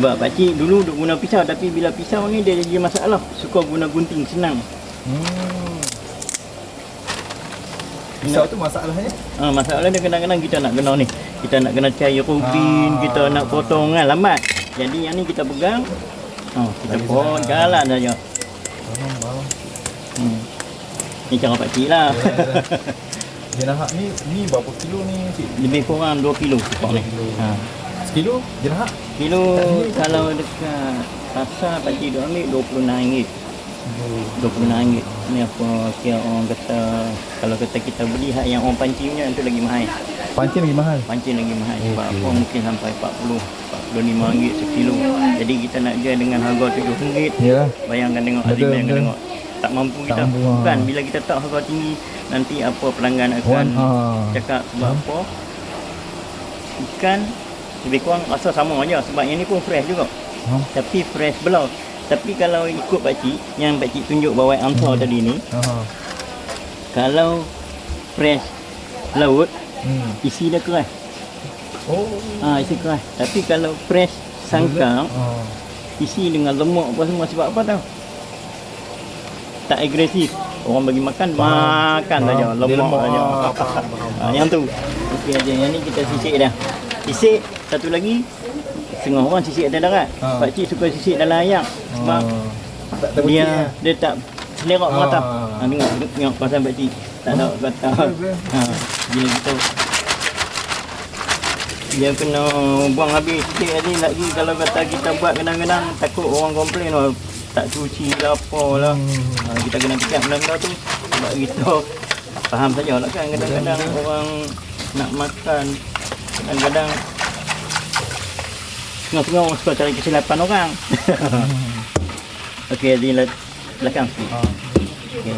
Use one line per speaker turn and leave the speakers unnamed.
Sebab pakcik dulu duk guna pisau tapi bila pisau ni dia jadi masalah. Suka guna gunting senang.
Hmm. Pisau tu masalahnya.
Ha, masalah dia kadang-kadang kita nak kena ni. Kita nak kena cair rubin,
Ah.
kita nak potong kan lambat. Jadi yang ni kita pegang. Ha, kita
senang.
jalan saja.
Faham, faham.
Hmm. Ni cara pakcik lah.
Jenahak ni ni berapa kilo ni cik?
Lebih kurang 2 kilo cukup ni.
Dua kilo.
Ha.
Sekilo jenahak?
Kilo kalau dekat pasar pakcik duk ambil RM26. RM26. Ni apa kira orang kata kalau kata kita beli hak yang orang pancing punya itu lagi mahal.
Pancing lagi mahal.
Pancing lagi mahal sebab
Okey.
apa mungkin sampai 40 45 ringgit sekilo. Jadi kita nak jual dengan harga 7 ringgit.
Ya.
Bayangkan tengok Azim bayangkan
betul.
tengok. Tak mampu
Tak
kita.
mampu, ha.
Bukan bila kita tak harga tinggi nanti apa pelanggan akan
Wan ha.
cakap sebab apa ikan lebih kurang rasa sama aja sebab yang ni pun fresh juga.
Ha.
tapi fresh belau tapi kalau ikut pakcik yang pakcik tunjuk bawah amsa
Hmm.
tadi ni
Ha.
kalau fresh laut
Hmm.
isi dia keras.
Oh.
ha, isi keras. Tapi kalau fresh sangkang
Ha.
isi dengan lemak apa semua sebab apa tau? Tak agresif. Orang bagi makan makan saja. Lemak saja.
Ah,
ha, yang tu. Okey aja yang ni kita sisik dah sisik satu lagi setengah orang sisik atas darat
Ha.
pak cik suka sisik dalam air sebab
Ha. tak
dia
ya.
dia tak selerak
Ah.
merata ha, tengok tengok pasal pak cik tak ada kata
Betul, betul.
ha, bila kita dia kena buang habis sikit tadi lagi kalau kata kita buat kadang-kadang takut orang komplain oh, tak cuci lah apa lah
Hmm.
ha, kita kena fikir benda-benda tu sebab kita faham saja lah kan kadang-kadang orang nak makan kadang-kadang Tengah-tengah orang suka cari kesilapan orang Okey, di belakang sikit
Ha.
Okey.